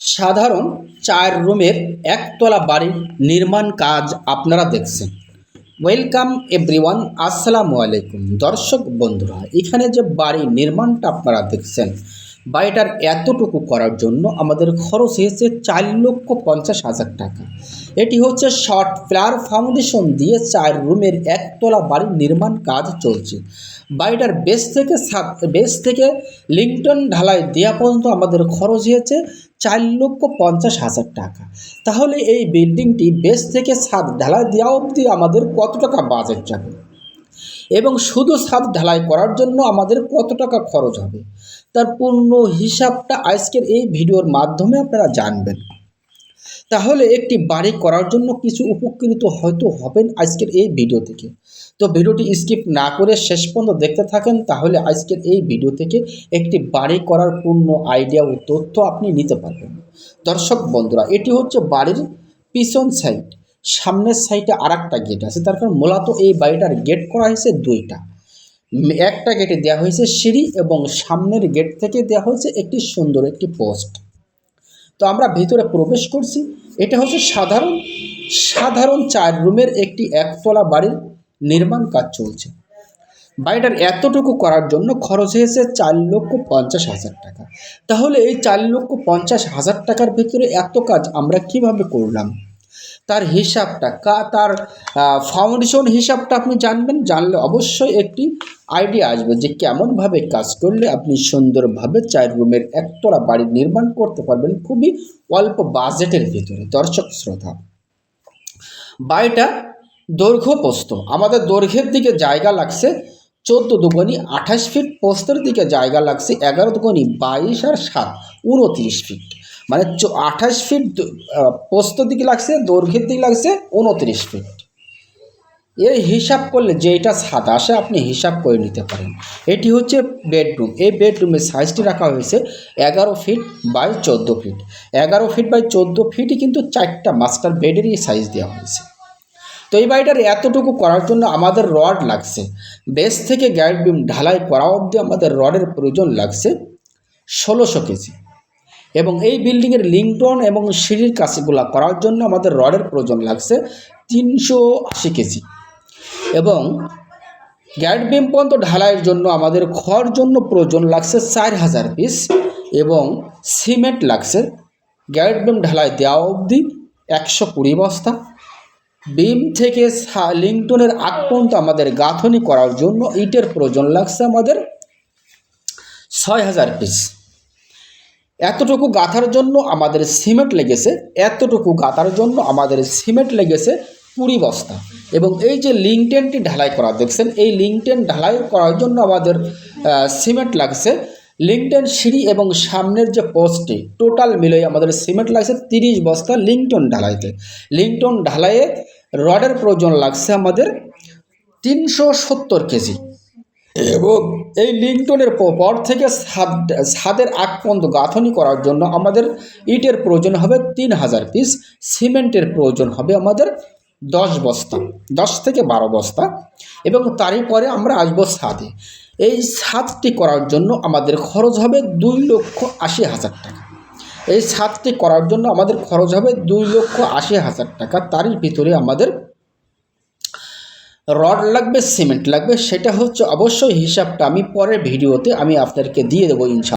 সাধারণ চার রুমের একতলা বাড়ির নির্মাণ কাজ আপনারা দেখছেন। ওয়েলকাম এভরিওয়ান আসসালামু আলাইকুম। দর্শক বন্ধুরা, এখানে যে বাড়ি নির্মাণটা আপনারা দেখছেন, বাড়িটার এতটুকু করার জন্য আমাদের খরচ হয়েছে চার লক্ষ পঞ্চাশ হাজার টাকা। এটি হচ্ছে শর্ট ফ্লার ফাউন্ডেশন দিয়ে চার রুমের একতলা বাড়ির নির্মাণ কাজ চলছে। বাড়িটার বেস থেকে বেস থেকে লিংটন ঢালাই দেওয়া পর্যন্ত আমাদের খরচ হয়েছে চার লক্ষ পঞ্চাশ হাজার টাকা। তাহলে এই বিল্ডিংটি বেস থেকে ছাদ ঢালাই দেওয়া অবধি আমাদের কত টাকা বাজেট যাবে? এবং শুধু ছাদ ঢালাই করার জন্য আমাদের কত টাকা খরচ হবে? তার পূর্ণ হিসাবটা আজকের এই ভিডিওর মাধ্যমে আপনারা জানবেন। তাহলে একটি বাড়ি করার জন্য কিছু উপকৃত হয়তো হবেন আজকের এই ভিডিও থেকে। তো ভিডিওটি স্কিপ না করে শেষ পর্যন্ত দেখতে থাকেন, তাহলে আজকের এই ভিডিও থেকে একটি বাড়ি করার পূর্ণ আইডিয়া ও তথ্য আপনি নিতে পারবেন। দর্শক বন্ধুরা, এটি হচ্ছে বাড়ির পিছন সাইড সামনের সাইডে আর একটা গেট আছে। তার কারণ মূলত এই বাড়িটার গেট করা হয়েছে দুইটা। একটা গেটে দেওয়া হয়েছে সিঁড়ি এবং সামনের গেট থেকে দেওয়া হয়েছে একটি সুন্দর একটি পোস্ট তো আমরা ভেতরে প্রবেশ করছি। এটা হচ্ছে সাধারণ সাধারণ চার রুমের একটি একতলা বাড়ির নির্মাণ কাজ চলছে। বাড়িটার এতটুকু করার জন্য খরচ হয়েছে চার লক্ষ পঞ্চাশ হাজার টাকা। তাহলে এই চার লক্ষ পঞ্চাশ হাজার টাকার ভিতরে এত কাজ আমরা কীভাবে করলাম? তার হিসাবটা, কা তার ফাউন্ডেশন হিসাবটা আপনি জানবেন, জানলে অবশ্যই একটি আইডিয়া আসবে যে কেমনভাবে কাজ করলে আপনি সুন্দরভাবে চার রুমের একতলা বাড়ি নির্মাণ করতে পারবেন খুবই অল্প বাজেটের ভিতরে, দর্শক শ্রোতা। বাড়িটা দৈর্ঘ্য প্রস্থ আমাদের দৈর্ঘ্যের দিকে জায়গা লাগছে চোদ্দ দুগুনি আঠাশ ফিট পোস্তের দিকে জায়গা লাগছে এগারো দুগুনি বাইশ আর সাত, উনত্রিশ ফিট মানে আঠাশ ফিট পোস্তর দিকে লাগছে, দৈর্ঘ্যের দিকে লাগছে, উনত্রিশ ফিট এই হিসাব করলে যেটা ছাদ আসে আপনি হিসাব করে নিতে পারেন। এটি হচ্ছে বেডরুম এই বেডরুমের সাইজটি রাখা হয়েছে এগারো ফিট বাই চোদ্দ ফিট এগারো ফিট বাই চোদ্দ ফিটই কিন্তু চারটা মাস্টার বেডেরই সাইজ দেওয়া হয়েছে। তো এই বাড়িটার এতটুকু করার জন্য আমাদের রড লাগছে। বেস থেকে গ্যাট বিম ঢালাই করা অবধি আমাদের রডের প্রয়োজন লাগছে ষোলোশো কেজি। এবং এই বিল্ডিংয়ের লিংটন এবং সিঁড়ির কাছেগুলা করার জন্য আমাদের রডের প্রয়োজন লাগছে তিনশো আশি কেজি। এবং গ্যাট বিম পর্যন্ত ঢালাইয়ের জন্য আমাদের খড় জন্য প্রয়োজন লাগছে চার হাজার পিস এবং সিমেন্ট লাগছে। গ্যাট বিম ঢালাই দেওয়া অবধি একশো কুড়ি বস্তা। বিম থেকে লিংটনের আগ পর্যন্ত আমাদের গাঁথনি করার জন্য ইটের প্রয়োজন লাগছে আমাদের ছয় হাজার পিস। এতটুকু গাঁথার জন্য আমাদের সিমেন্ট লেগেছে, এতটুকু গাঁথার জন্য আমাদের সিমেন্ট লেগেছে কুড়ি বস্তা। এবং এই যে লিংটেনটি ঢালাই করা, দেখছেন, এই লিংটেন ঢালাই করার জন্য আমাদের সিমেন্ট লাগছে। লিংটেন সিঁড়ি এবং সামনের যে পোস্টটি, টোটাল মিলে আমাদের সিমেন্ট লাগছে তিরিশ বস্তা লিংটন ঢালাইতে। লিংটন ঢালাইয়ে রডের প্রয়োজন লাগছে আমাদের তিনশো সত্তর কেজি। এবং এই লিংটনের পর থেকে ছাদ ছাদের আগ পর্যন্ত গাঁথনি করার জন্য আমাদের ইটের প্রয়োজন হবে তিন হাজার পিস সিমেন্টের প্রয়োজন হবে আমাদের দশ বস্তা, দশ থেকে বারো বস্তা এবং তারই পরে আমরা আসব ছাদে। এই ছাদটি করার জন্য আমাদের খরচ হবে দুই লক্ষ আশি হাজার টাকা। এই ছাদটি করার জন্য আমাদের খরচ হবে দুই লক্ষ আশি হাজার টাকা। তারই ভিতরে আমাদের রড লাগবে, সিমেন্ট লাগবে, সেটা হচ্ছে অবশ্যই হিসাবটা আমি পরের ভিডিওতে আমি আপনাদেরকে দিয়ে দেবো ইনশা